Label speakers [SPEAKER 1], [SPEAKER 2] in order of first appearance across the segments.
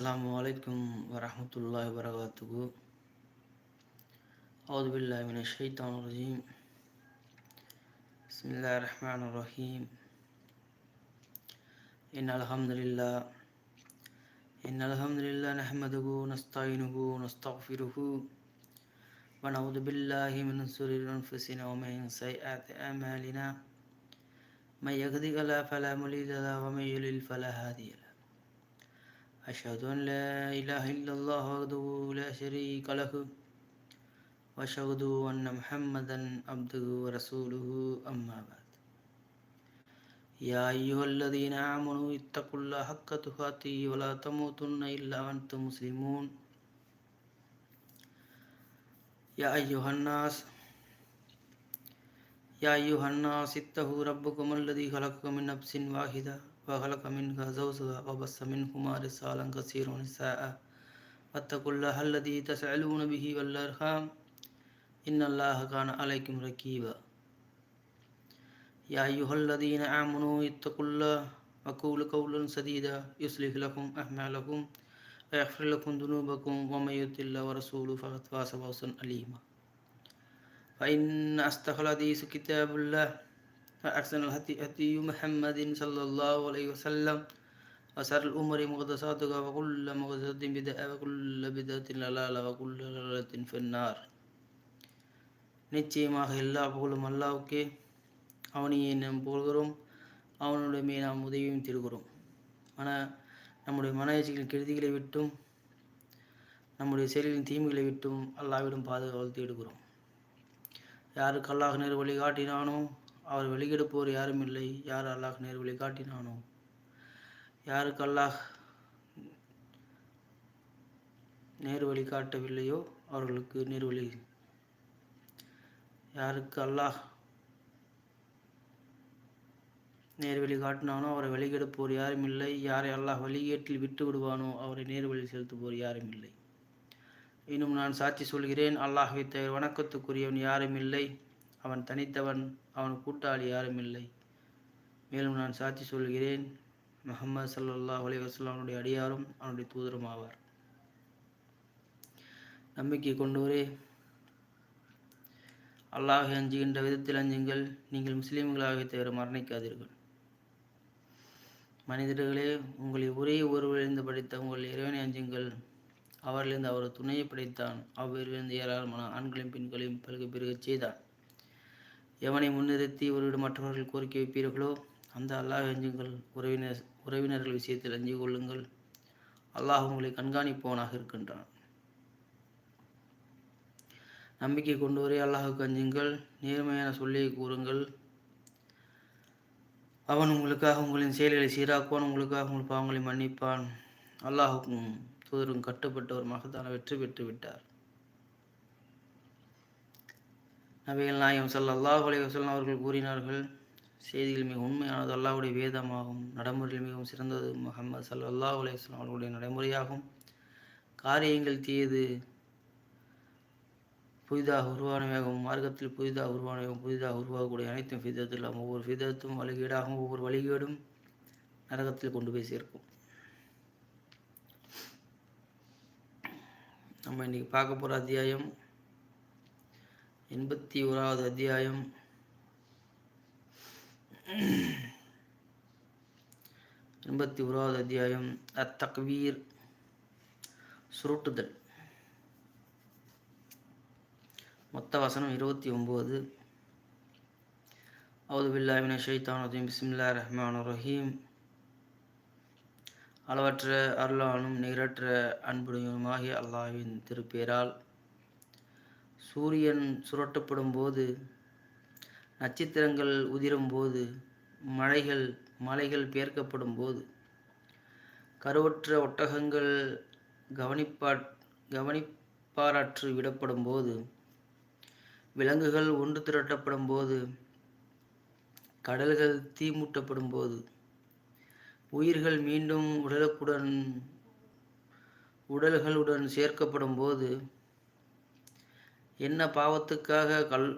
[SPEAKER 1] السلام عليكم ورحمة الله وبركاته أعوذ بالله من الشيطان الرجيم بسم الله الرحمن الرحيم إن الحمد لله إن الحمد لله نحمده ونستعينه ونستغفره ونعوذ بالله من شرور أنفسنا ومن سيئات أعمالنا من يهده الله فلا مضل له ومن يضلل فلا هادي له أشهد أن لا إله إلا الله وحده لا شريك له وأشهد أن محمدا عبده ورسوله أما بعد يا أيها الذين آمنوا اتقوا الله حق تقاته ولا تموتن إلا وأنتم مسلمون يا أيها الناس يا أيها الناس اتقوا ربكم الذي خلقكم من نفس واحده وخلق منها زوجها وبث منهما رسالا كثيرا ونساء. واتقوا الله الذي تسألون به والأرحام. إن الله كان عليكم رقيبا يا أيها الذين آمنوا اتقوا الله وقولوا قولا سديدا. يصلح لكم أعمالكم ويغفر لكم ذنوبكم ومن يطع الله ورسوله فقد فاز فوزا أليما فإن أصدق الحديث كتاب الله. وأحسن الهدي هدي محمد صلى الله عليه وسلم وشر الأمور محدثاتها وكل محدثة بدعة وكل بدعة ضلالة وكل ضلالة في النار நிச்சயமாக எல்லா புகழும் அல்லாவுக்கே அவனையே நாம் புகழ்கிறோம் அவனுடைய நாம் உதவியும் திருகிறோம் ஆனால் நம்முடைய மனவச்சிகளின் கெடுதிகளை விட்டும் நம்முடைய செயல்களின் தீமைகளை விட்டும் அல்லாவிடம் பாதுகாவல் தேடுகிறோம் யாருக்கு அல்லாஹ் நேர் வழி காட்டினானோ அவர் வெளியிடுப்போர் யாரும் இல்லை. யார் அல்லாஹ் நேர் வழி காட்டினானோ? யாருக்கு அல்லாஹ் நேர் வழி காட்டவில்லையோ அவர்களுக்கு நேர்வழி யாருக்கு அல்லாஹ் நேர்வழி காட்டினானோ அவரை வெளியெடுப்போர் யாரும் இல்லை. யாரை அல்லாஹ் வழிகேட்டில் விட்டு விடுவானோ அவரை நேர்வழி செலுத்துவோர் யாரும் இல்லை. இன்னும் நான் சாட்சி சொல்கிறேன். அல்லாஹை தவிர வணக்கத்துக்குரியவன் யாரும் இல்லை. அவன் தனித்தவன். அவன் கூட்டாளி யாரும் இல்லை. மேலும் நான் சாட்சி சொல்கிறேன் முகமது சல்லாஹ் அலி அவனுடைய அடியாரும் அவனுடைய தூதரும் ஆவார். நம்பிக்கை கொண்டோரே அல்லாஹ் அஞ்சுகின்ற விதத்தில் அஞ்சுங்கள் நீங்கள் முஸ்லீம்களாக தவிர மரணிக்காதீர்கள். மனிதர்களே உங்களை ஒரே ஒருவரிலிருந்து படைத்த உங்கள் இறைவனை அஞ்சுங்கள். அவரிலிருந்து அவர் துணையை படைத்தான். அவ்விலிருந்து ஏராளமான ஆண்களையும் பெண்களையும் பிறகு பெருகச் செய்தான் எவனை முன்னிறுத்தி ஒருவிடம் மற்றவர்கள் கோரிக்கை வைப்பீர்களோ அந்த அல்லாஹ் அஞ்சுங்கள். உறவினர் உறவினர்கள் விஷயத்தில் அஞ்சு கொள்ளுங்கள். அல்லாஹ் உங்களை கண்காணிப்பவனாக இருக்கின்றான். நம்பிக்கை கொண்டு வரே அல்லாஹுக்கு அஞ்சுங்கள். நேர்மையான சொல்லியை கூறுங்கள். அவன் உங்களுக்காக உங்களின் செயல்களை சீராக்குவான் உங்களுக்காக உங்கள் பாவங்களை மன்னிப்பான். அல்லாஹுக்கும் தூதரும் கட்டுப்பட்டவர் மகத்தான வெற்றி பெற்று விட்டார் நபிகள் நாயகம் சல்லாஹ் அலி வசல்லாம் அவர்கள் கூறினார்கள் செய்திகள் மிக உண்மையானது அல்லாஹுடைய வேதமாகும் நடைமுறையில் மிகவும் சிறந்தது முகமது சல்லாஹ் அலி வஸ்லாம் அவர்களுடைய நடைமுறையாகும். காரியங்கள் தீயது புதிதாக உருவானவையாகவும் மார்க்கத்தில் புதிதாக உருவானவையும் புதிதாக உருவாகக்கூடிய அனைத்தும் ஃபிதத்தில் ஒவ்வொரு ஃபிதத்தும் வழிகேடாகவும் ஒவ்வொரு வழிகேடும் நரகத்தில் கொண்டு போய் சேர்க்கும். நம்ம இன்றைக்கி பார்க்க போகிற அத்தியாயம் எண்பத்தி ஓராவது அத்தியாயம். எண்பத்தி ஓராவது அத்தியாயம். அத்தக்வீர். சுருட்டுதல். மொத்த வசனம் இருபத்தி ஒம்பது அவுது பில்லாமின ஷைத்தான் பிஸ்மில்லா ரஹ்மான் ரஹீம். அளவற்ற அருளானும் நிகரற்ற அன்புடையுமாகிய அல்லாஹின் திருப்பேரால் சூரியன் சுரட்டப்படும் போது நட்சத்திரங்கள் உதிரும் போது மழைகள் மலைகள் பேர்க்கப்படும் போது கருவற்ற ஒட்டகங்கள் கவனிப்பா கவனிப்பாராற்று விடப்படும் போது விலங்குகள் ஒன்று திரட்டப்படும் போது கடல்கள் தீமூட்டப்படும் போது உயிர்கள் மீண்டும் உடலுக்குடன் உடல்களுடன் சேர்க்கப்படும் போது என்ன பாவத்துக்காக கல்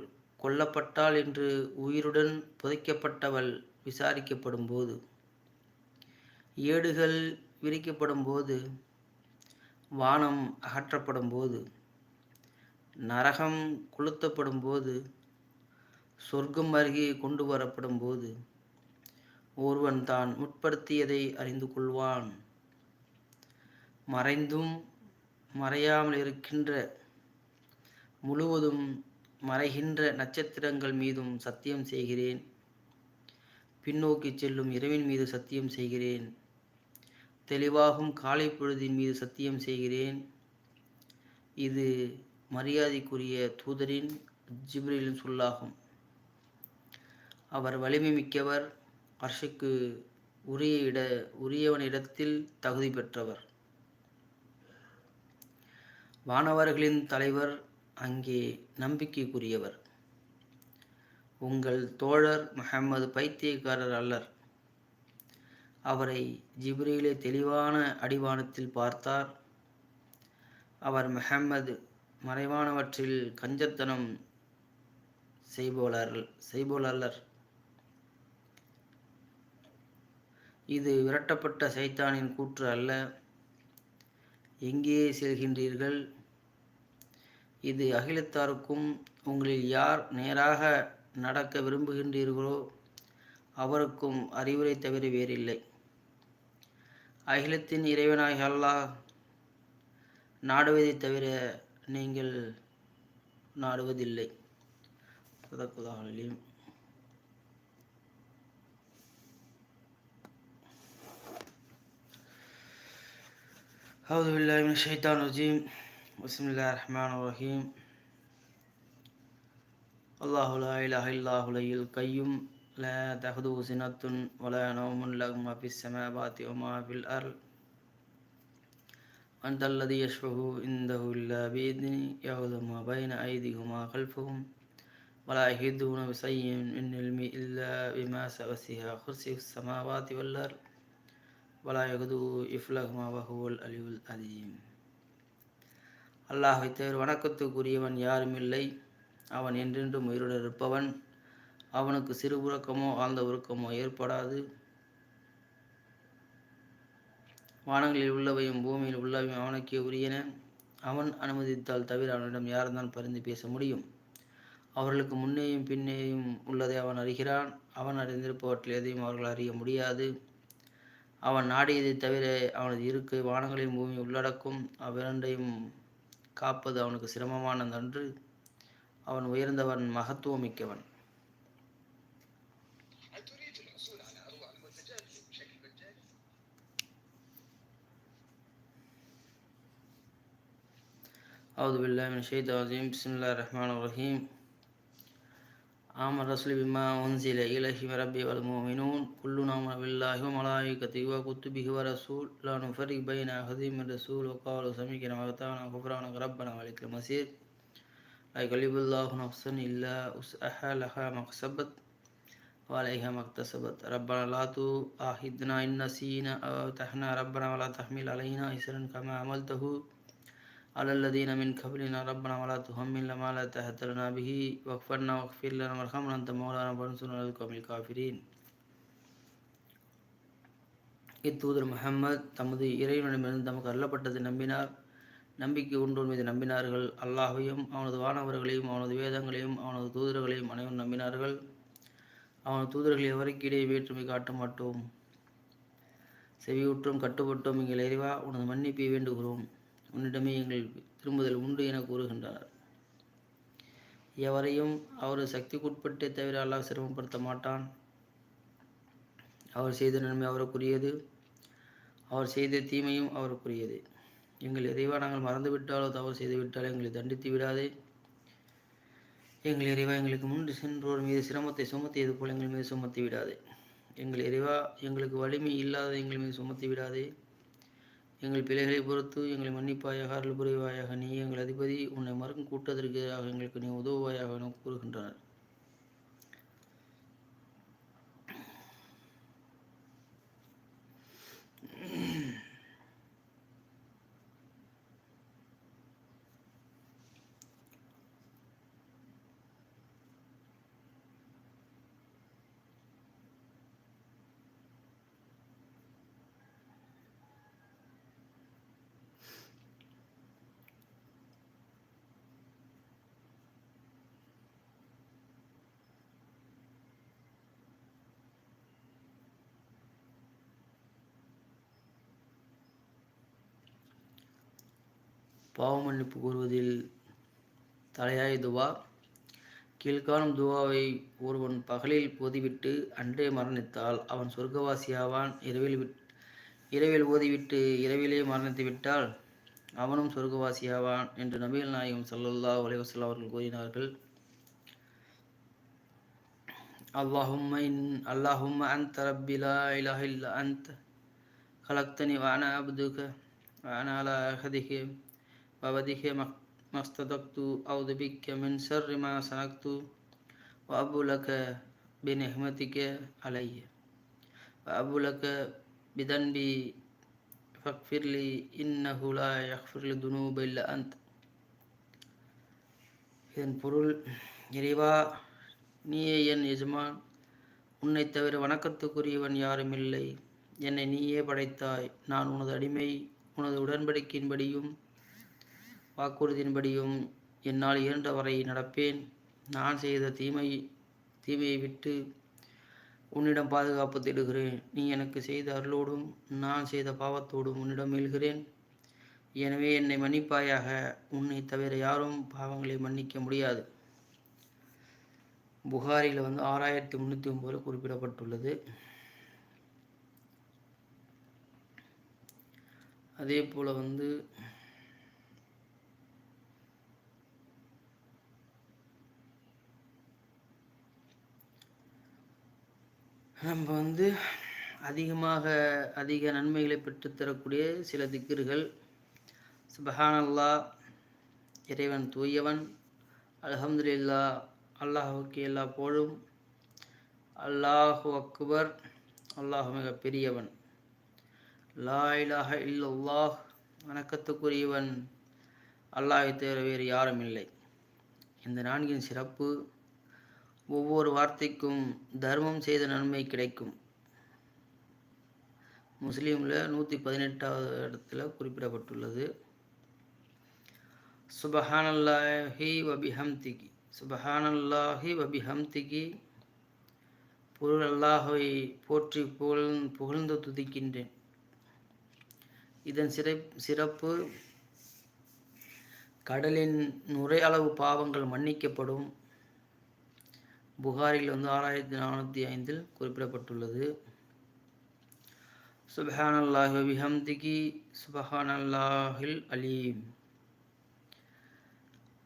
[SPEAKER 1] கொல்லப்பட்டாள் என்று உயிருடன் புதைக்கப்பட்டவள் விசாரிக்கப்படும் போது ஏடுகள் விரிக்கப்படும் போது வானம் அகற்றப்படும் போது நரகம் கொளுத்தப்படும் போது சொர்க்கம் அருகே கொண்டு வரப்படும் போது ஒருவன் தான் முற்படுத்தியதை அறிந்து கொள்வான். மறைந்தும் மறையாமல் இருக்கின்ற முழுவதும் மறைகின்ற நட்சத்திரங்கள் மீதும் சத்தியம் செய்கிறேன். பின்னோக்கி செல்லும் இரவின் மீது சத்தியம் செய்கிறேன். தெளிவாகும் காலை பொழுதின் மீது சத்தியம் செய்கிறேன். இது மரியாதைக்குரிய தூதரின் ஜிப்ரிலின் சொல்லாகும். அவர் வலிமை மிக்கவர் அர்ஷுக்கு உரிய இட உரியவனிடத்தில் தகுதி பெற்றவர். வானவர்களின் தலைவர் அங்கே நம்பிக்கைக்குரியவர். உங்கள் தோழர் முகமது பைத்தியக்காரர் அல்லர். அவரை ஜிப்ரீலே தெளிவான அடிவானத்தில் பார்த்தார். அவர் முஹம்மது மறைவானவற்றில் கஞ்சத்தனம் செய்போலர் செய்போலல்லர் இது விரட்டப்பட்ட சைத்தானின் கூற்று அல்ல. எங்கே செல்கின்றீர்கள்? இது அகிலத்தாருக்கும் உங்களில் யார் நேராக நடக்க விரும்புகின்றீர்களோ அவருக்கும் அறிவுரை தவிர வேறில்லை அகிலத்தின் இறைவனாக அல்லாஹ் நாடுவதை தவிர நீங்கள் நாடுவதில்லை சதக்குதாகலையும் أعوذ بالله من الشيطان الرجيم بسم الله الرحمن الرحيم. الله لا إله إلا هو الحي القيوم. لا تأخذه سنة ولا نوم له ما في السماوات وما في الأرض. أنت الذي يشفه عنده إلا بإذنه يأخذ ما بين أيديهم وما خلفهم ولا يحيطون بشيء من علمه إلا بما وسع كرسيه السماوات والأرض ولا يغدو إفلهما وهو العلي العظيم. அல்லாஹை தவிர வணக்கத்துக்குரியவன் யாரும் இல்லை. அவன் என்றென்றும் உயிருடன் இருப்பவன். அவனுக்கு சிறு உறக்கமோ ஆழ்ந்த உறக்கமோ ஏற்படாது. வானங்களில் உள்ளவையும் பூமியில் உள்ளவையும் அவனுக்கே உரியன. அவன் அனுமதித்தால் தவிர அவனிடம் யார்தான் பரிந்து பேச முடியும். அவர்களுக்கு முன்னேயும் பின்னேயும் உள்ளதை அவன் அறிகிறான். அவன் அறிந்திருப்பவற்றில் எதையும் அவர்கள் அறிய முடியாது. அவன் நாடியதை தவிர அவனது இருக்கை வானங்களின் பூமி உள்ளடக்கும். அவ்விரண்டையும் காப்பது அவனுக்கு சிரமமானதன்று அவன் உயர்ந்தவன் மகத்துவம் மிக்கவன் أعوذ بالله من الشيطان الرجيم بسم الله الرحمن الرحيم آمن الرسول بما أنزل إليه من ربه والمؤمنون. كلنا آمن بالله وملائكته وكتبه ورسول لا نفرق بين أحد من رسول. وقالوا سمعنا وأطعنا غفرانك ربنا وإليك المصير لا يكلف الله نفسا إلا وسعها. لها ما كسبت وعليها ما اكتسبت. ربنا لا تؤاخذنا إن نسينا أو أطعنا. ربنا ولا تحمل علينا إسرا كما عملته على الذين من قبلنا ربنا ولا تحملنا ما لا طاقة لنا به واغفرنا واغفر لنا وارحمنا أنت مولانا فانصرنا على القوم الكافرين இத்தூதர் முகம்மது தமது இறைவனிடமிருந்து தமக்கு அருளப்பட்டதை நம்பினார் நம்பிக்கை ஒன்றோர் மீது நம்பினார்கள் அல்லாஹையும் அவனது வானவர்களையும் அவனது வேதங்களையும் அவனது தூதர்களையும் அனைவரும் நம்பினார்கள் அவனது தூதர்கள் எவருக்கு இடையே வேற்றுமை காட்ட மாட்டோம் செவியுற்றும் கட்டுப்பட்டோம் எங்கள் இறைவா உனது மன்னிப்பை வேண்டுகிறோம் உன்னிடமே எங்கள் திரும்புதல் உண்டு என கூறுகின்றார். எவரையும் அவரது சக்திக்குட்பட்டே தவிர அல்லாஹ் சிரமப்படுத்த மாட்டான். அவர் செய்த நன்மை அவருக்குரியது. அவர் செய்த தீமையும் அவருக்குரியது. எங்கள் இறைவா நாங்கள் மறந்துவிட்டாலோ தவறு செய்துவிட்டால் எங்களை தண்டித்து விடாதே. எங்கள் இறைவா எங்களுக்கு முன்பு சென்றோர் மீது சிரமத்தை சுமத்தியது போல் எங்கள் மீது சுமத்தி விடாதே. எங்கள் இறைவா எங்களுக்கு வலிமை இல்லாத எங்கள் மீது சுமத்தி விடாதே. எங்கள் பிழைகளை பொறுத்து எங்களை மன்னிப்பாயாக அருள் புரிவாயாக நீ எங்கள் அதிபதி. உன்னை மறுக்கும் கூட்டத்திற்கு எதிராக எங்களுக்கு நீ உதவுவாயாக என கூறுகின்றனர். பாவமன்னிப்பு கூறுவதில் தலையாய துவா. கீழ்காணும் துவாவை ஒருவன் பகலில் ஓதிவிட்டு அன்றே மரணித்தால் அவன் சொர்க்கவாசியாவான். இரவில் இரவில் ஓதிவிட்டு இரவிலே மரணித்து விட்டால் அவனும் சொர்க்கவாசியாவான் என்று நபீல் நாயகம் சல்லல்லா உலகசல்லா அவர்கள் கூறினார்கள். அல்லாஹும் இன் அல்லாஹும் அந்த் ரப்பிலா இலஹில் அந்த் கலக்தனி வான அப்துக வானாலா அஹதிகே وأنا على عهدك ووعدك ما استطعت أعوذ بك من شر ما صنعت وأبو لك بنعمتك علي وأبو لك بذنبي فاغفر لي إنه لا يغفر الذنوب إلا أنت இதன் பொருள் இறைவா நீயே என் எஜமான் உன்னை தவிர வணக்கத்துக்குரியவன் யாரும் இல்லை என்னை நீயே படைத்தாய் நான் உனது அடிமை உனது உடன்படிக்கையின்படியும் வாக்குறுதியின்படியும் என்னால் இயன்ற வரை நடப்பேன். நான் செய்த தீமை தீமையை விட்டு உன்னிடம் பாதுகாப்பு தேடுகிறேன். நீ எனக்கு செய்த அருளோடும் நான் செய்த பாவத்தோடும் உன்னிடம் மீள்கிறேன். எனவே என்னை மன்னிப்பாயாக. உன்னை தவிர யாரும் பாவங்களை மன்னிக்க முடியாது. புகாரில் வந்து ஆறாயிரத்தி முந்நூற்றி ஒம்பது குறிப்பிடப்பட்டுள்ளது. அதே போல் வந்து நம்ம வந்து அதிகமாக அதிக நன்மைகளை பெற்றுத்தரக்கூடிய சில திக்கர்கள் சுபஹானல்லா இறைவன் தூயவன் அலஹம்துல்லா அல்லாஹுக்கு எல்லா போலும் அல்லாஹு அக்பர் அல்லாஹு மிக பெரியவன். லா இலாஹ இல்லல்லாஹ் வணக்கத்துக்குரியவன். அல்லாஹை தவிர வேறு யாரும் இல்லை. இந்த நான்கின் சிறப்பு ஒவ்வொரு வார்த்தைக்கும் தர்மம் செய்த நன்மை கிடைக்கும். முஸ்லீமில் நூற்றி பதினெட்டாவது இடத்துல குறிப்பிடப்பட்டுள்ளது. சுபஹானல்லாஹி வபிஹம்திகி. சுபஹானல்லாஹி வபிஹம்திகி. பொருள் அல்லாஹை போற்றி புகழ் புகழ்ந்து துதிக்கின்றேன். இதன் சிறை சிறப்பு கடலின் நுரையளவு பாவங்கள் மன்னிக்கப்படும். புகாரில் வந்து ஆறாயிரத்தி நானூற்றி ஐந்தில் குறிப்பிடப்பட்டுள்ளது. சுபஹானல்லாஹி விஹம்திகி சுபஹானல்லாஹில் அலீம்.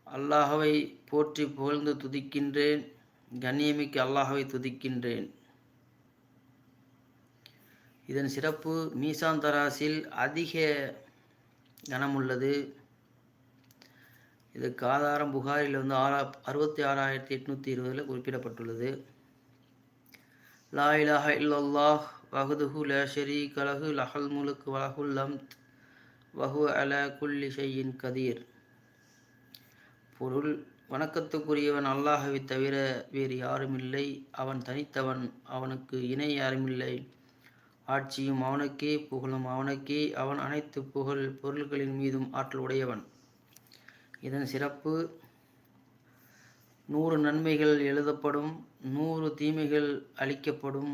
[SPEAKER 1] அல்லாஹவை போற்றி புகழ்ந்து துதிக்கின்றேன் கண்ணியமிக்கு அல்லாஹவை துதிக்கின்றேன். இதன் சிறப்பு மீசான் தராசில் அதிக கனமுள்ளது. இதுக்கு ஆதாரம் புகாரில் வந்து ஆறா அறுபத்தி ஆறாயிரத்தி எட்நூற்றி இருபதில் குறிப்பிடப்பட்டுள்ளது. லா இலாஹ இல்லல்லாஹ் வஹதுஹு ல ஷரீக் லஹு லஹல் முலுக் வலஹுல் லம்த் வஹு அல குல்லி ஷையின் கதீர். பொருள் வணக்கத்துக்குரியவன் அல்லாஹவை தவிர வேறு யாரும் இல்லை. அவன் தனித்தவன் அவனுக்கு இணை யாருமில்லை. ஆட்சியும் அவனுக்கே புகழும் அவனுக்கே. அவன் அனைத்து புகழ் பொருள்களின் மீதும் ஆற்றல் உடையவன். இதன் சிறப்பு நூறு நன்மைகள் எழுதப்படும் நூறு தீமைகள் அளிக்கப்படும்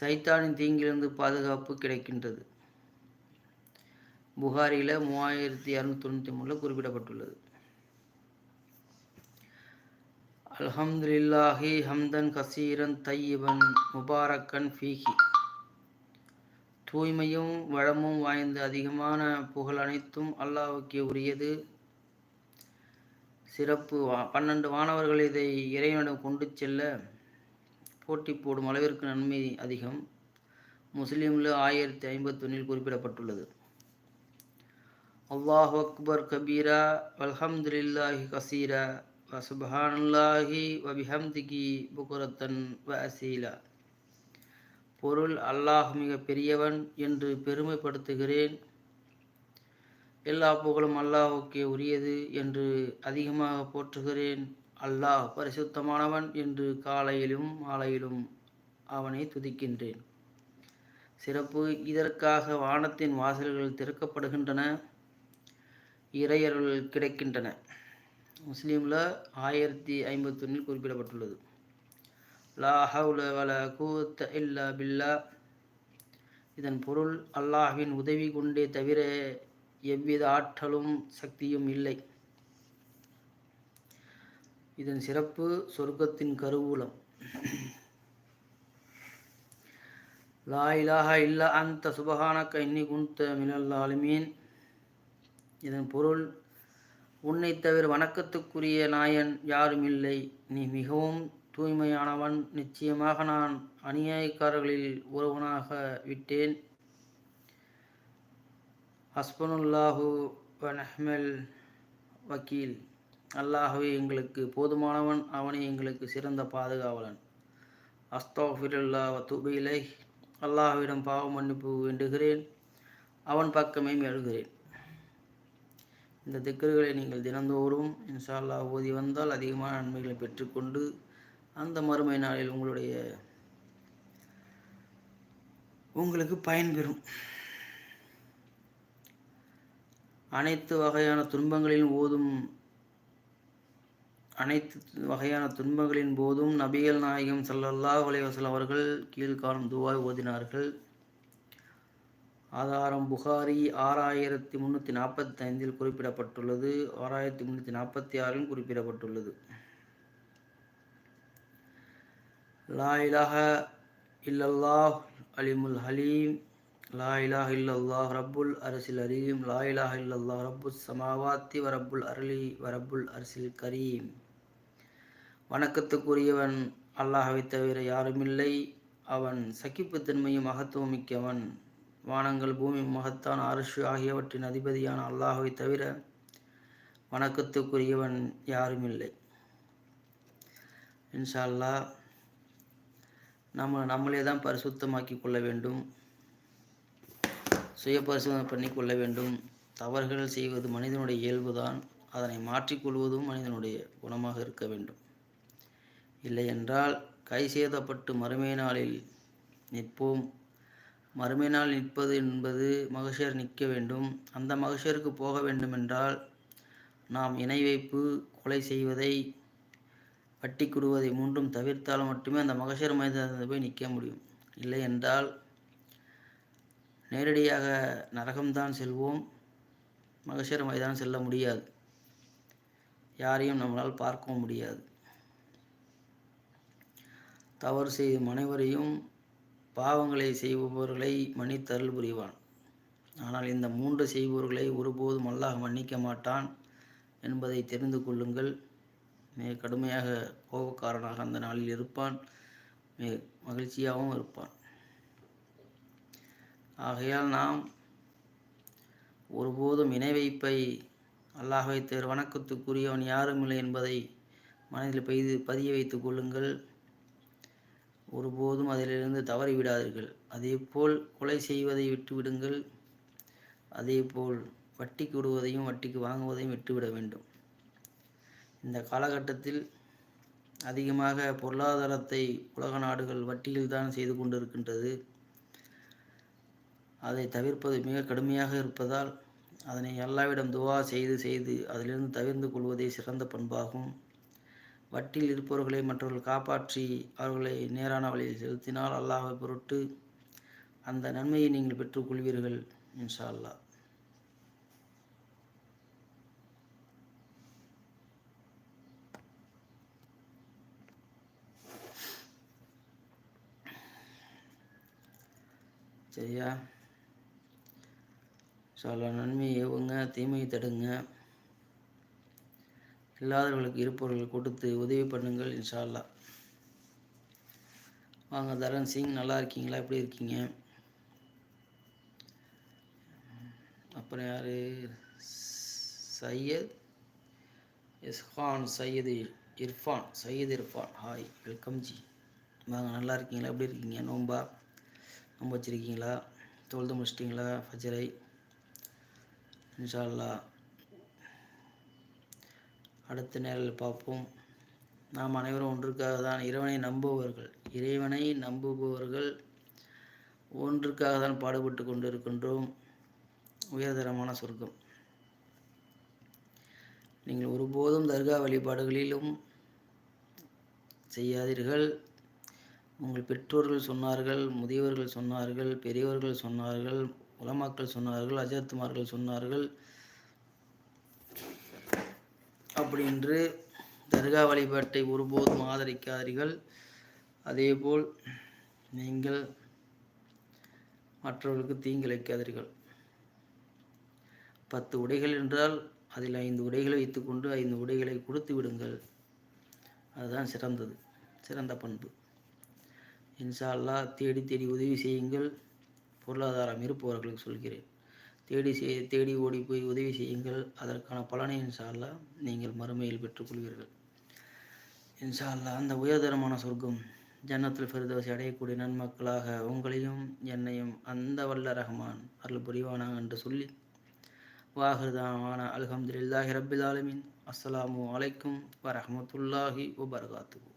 [SPEAKER 1] சைத்தானின் தீங்கிலிருந்து பாதுகாப்பு கிடைக்கின்றது. புகாரியில் மூவாயிரத்தி இரநூத்தி தொண்ணூற்றி மூணில் குறிப்பிடப்பட்டுள்ளது. அல்ஹம்துலில்லாஹி ஹம்தன் கசீரன் தையிபன் முபாரக்கன் ஃபீஹி. தூய்மையும் வளமும் வாய்ந்த அதிகமான புகழ் அனைத்தும் அல்லாஹுக்கே உரியது. சிறப்பு பன்னெண்டு மாணவர்கள் இதை இறைவனிடம் கொண்டு செல்ல போட்டி போடும் அளவிற்கு நன்மை அதிகம். முஸ்லீமில் ஆயிரத்தி ஐம்பத்தொன்னில் குறிப்பிடப்பட்டுள்ளது. அல்லாஹ் அக்பர் கபீரா அல்ஹம்துலில்லாஹி கசீரா வசுபஹானுல்லாஹி வபிஹம்திகி புகுரத்தன் வ அசீலா. பொருள் அல்லாஹ் மிக பெரியவன் என்று பெருமைப்படுத்துகிறேன். எல்லா புகழும் அல்லாஹுக்கே உரியது என்று அதிகமாக போற்றுகிறேன். அல்லாஹ் பரிசுத்தமானவன் என்று காலையிலும் மாலையிலும் அவனை துதிக்கின்றேன். சிறப்பு இதற்காக வானத்தின் வாசல்கள் திறக்கப்படுகின்றன இறையர்கள் கிடைக்கின்றன. முஸ்லீமில் ஆயிரத்தி ஐம்பத்தொன்னில் குறிப்பிடப்பட்டுள்ளது. லா ஹவுல வல கூத்த இல்லா பில்லா. இதன் பொருள் அல்லாஹ்வின் உதவி கொண்டே தவிர எவ்வித ஆற்றலும் சக்தியும் இல்லை. இதன் சிறப்பு சொர்க்கத்தின் கருவூலம். லா இலாஹ இல்லா அந்த சுபஹானக்க இன்னி குந்த மினல் இதன் பொருள் உன்னை தவிர வணக்கத்துக்குரிய நாயன் யாரும் இல்லை. நீ மிகவும் தூய்மையானவன் நிச்சயமாக நான் அநியாயக்காரர்களில் ஒருவனாக விட்டேன். ஹஸ்பனுல்லாஹு வனஹ்மல் வக்கீல். அல்லாஹுவே எங்களுக்கு போதுமானவன் அவனே எங்களுக்கு சிறந்த பாதுகாவலன். அஸ்தோஃபிருல்லா வத்துபிலை அல்லாஹ்விடம் பாவ மன்னிப்பு வேண்டுகிறேன் அவன் பக்கமே எழுகிறேன் இந்த திக்கர்களை நீங்கள் தினந்தோறும் இன்ஷா அல்லாஹ் ஓதி வந்தால் அதிகமான நன்மைகளை பெற்றுக்கொண்டு அந்த மறுமை நாளில் உங்களுடைய உங்களுக்கு பயன்பெறும் அனைத்து வகையான துன்பங்களின் ஓதும் அனைத்து வகையான துன்பங்களின் போதும் நபிகள் நாயகம் செல்லல்லா அலைஹி அவர்கள் கீழ்காணும் துவாய் ஓதினார்கள். ஆதாரம் புகாரி ஆறாயிரத்தி முந்நூற்றி நாற்பத்தி ஐந்தில் குறிப்பிடப்பட்டுள்ளது. ஆறாயிரத்தி முந்நூற்றி நாற்பத்தி ஆறிலும் குறிப்பிடப்பட்டுள்ளது. லா இலாஹ இல்லல்லாஹ் அலிமுல் ஹலீம் லா இலாஹ இல்லல்லாஹ் ரப்புல் அரசில் அரீம் லா இலாஹ இல்லல்லாஹ் ரப்புஸ் சமாவாத்தி வரப்புல் அருளி வரப்புல் அரசில் கரீம் வணக்கத்துக்குரியவன் அல்லாஹவை தவிர யாருமில்லை. அவன் சகிப்புத்தன்மையும் மகத்துவம் மிக்கவன். வானங்கள் பூமி மகத்தான் அரசு ஆகியவற்றின் அதிபதியான அல்லாஹவை தவிர வணக்கத்துக்குரியவன் யாருமில்லை. இன்ஷா அல்லாஹ் நம்ம நம்மளே தான் பரிசுத்தமாக்கி கொள்ள வேண்டும். சுய பரிசோதனை பண்ணி கொள்ள வேண்டும். தவறுகள் செய்வது மனிதனுடைய இயல்புதான். அதனை மாற்றிக்கொள்வதும் மனிதனுடைய குணமாக இருக்க வேண்டும். இல்லை என்றால் கை சேதப்பட்டு மறுமை நாளில் நிற்போம். மறுமை நாள் நிற்பது என்பது மகஷர் நிற்க வேண்டும். அந்த மகஷருக்கு போக வேண்டுமென்றால் நாம் இணை வைப்பு கொலை செய்வதை வட்டி குடுவதை மூன்றும் தவிர்த்தால் மட்டுமே அந்த மகஷர் மைதானத்தில் போய் நிற்க முடியும். இல்லை என்றால் நேரடியாக நரகம்தான் செல்வோம். மகஷர் மைதானம் செல்ல முடியாது. யாரையும் நம்மளால் பார்க்கவும் முடியாது. தவறு செய்யும் அனைவரையும் பாவங்களை செய்பவர்களை மன்னித்தருள் புரிவான். ஆனால் இந்த மூன்று செய்பவர்களை ஒருபோதும் அல்லாஹ் மன்னிக்க மாட்டான் என்பதை தெரிந்து கொள்ளுங்கள். மிக கடுமையாக கோபக்காரனாக அந்த நாளில் இருப்பான். மிக மகிழ்ச்சியாகவும் இருப்பான். ஆகையால் நாம் ஒருபோதும் இணை வைப்பை அல்லாஹை தேர் வணக்கத்துக்குரியவன் யாரும் இல்லை என்பதை மனதில் பெய்து பதிய வைத்துக் கொள்ளுங்கள். ஒருபோதும் அதிலிருந்து தவறிவிடாதீர்கள் அதேபோல் கொலை செய்வதை விட்டுவிடுங்கள். அதேபோல் வட்டிக்கு விடுவதையும் வட்டிக்கு வாங்குவதையும் விட்டுவிட வேண்டும். இந்த காலகட்டத்தில் அதிகமாக பொருளாதாரத்தை உலக நாடுகள் வட்டியில்தான் செய்து கொண்டிருக்கின்றது. அதை தவிர்ப்பது மிக கடுமையாக இருப்பதால் அதனை எல்லாவிடம் துவா செய்து செய்து அதிலிருந்து தவிர்ந்து கொள்வதே சிறந்த பண்பாகும். வட்டியில் இருப்பவர்களை மற்றவர்கள் காப்பாற்றி அவர்களை நேரான வழியில் செலுத்தினால் அல்லாஹை பொருட்டு அந்த நன்மையை நீங்கள் பெற்றுக்கொள்வீர்கள் இன்ஷா அல்லாஹ். சரியா? சொல்ல நன்மை ஏவுங்க தீமையை தடுங்க. இல்லாதவர்களுக்கு இருப்பவர்கள் கொடுத்து உதவி பண்ணுங்கள் இன்ஷால்லா. வாங்க தரன் சிங் நல்லா இருக்கீங்களா? எப்படி இருக்கீங்க? அப்புறம் யார்? Syed இஸ்ஹான் Syed Irfan Syed Irfan. Hi welcome ji. வாங்க நல்லா இருக்கீங்களா? எப்படி இருக்கீங்க? நோம்பா நம்ப வச்சுருக்கீங்களா? தொழுது முடிச்சிட்டிங்களா? ஃபஜரை? இன்ஷால்லா அடுத்த நேரில் பார்ப்போம். நாம் அனைவரும் ஒன்றுக்காக தான் இறைவனை நம்புபவர்கள். இறைவனை நம்புபவர்கள் ஒன்றுக்காக தான் பாடுபட்டு கொண்டு இருக்கின்றோம் உயர்தரமான சொர்க்கம். நீங்கள் ஒருபோதும் தர்கா வழிபாடுகளிலும் செய்யாதீர்கள். உங்கள் பெற்றோர்கள் சொன்னார்கள் முதியவர்கள் சொன்னார்கள் பெரியவர்கள் சொன்னார்கள் உலமாக்கள் சொன்னார்கள் அஜத்துமார்கள் சொன்னார்கள் அப்படி என்று தர்கா வழிபாட்டை ஒருபோதும் ஆதரிக்காதீர்கள். அதேபோல் நீங்கள் மற்றவர்களுக்கு தீங்கிழைக்காதீர்கள். பத்து உடைகள் என்றால் அதில் ஐந்து உடைகளை வைத்துக்கொண்டு ஐந்து உடைகளை கொடுத்து விடுங்கள். அதுதான் சிறந்தது சிறந்த பண்பு. இன்ஷா அல்லாஹ் தேடி தேடி உதவி செய்யுங்கள். பொருளாதாரம் இருப்பவர்களுக்கு சொல்கிறேன். தேடி செய் தேடி ஓடி போய் உதவி செய்யுங்கள். அதற்கான பலனை இன்ஷா அல்லாஹ் நீங்கள் மறுமையில் பெற்றுக்கொள்வீர்கள் இன்ஷா அல்லாஹ் அந்த உயர்தரமான சொர்க்கம் ஜன்னத்தில் ஃபிர்தோசி அடையக்கூடிய நன்மக்களாக உங்களையும் என்னையும் அந்த வல்ல ரஹ்மான் அருள் புரிவானா என்று சொல்லி வாஹிருதான அல்ஹம்துலில்லாஹி ரப்பில் ஆலமீன். அஸ்ஸலாமு அலைக்கும் வரமத்துல்லாஹி வபரகாத்துஹு.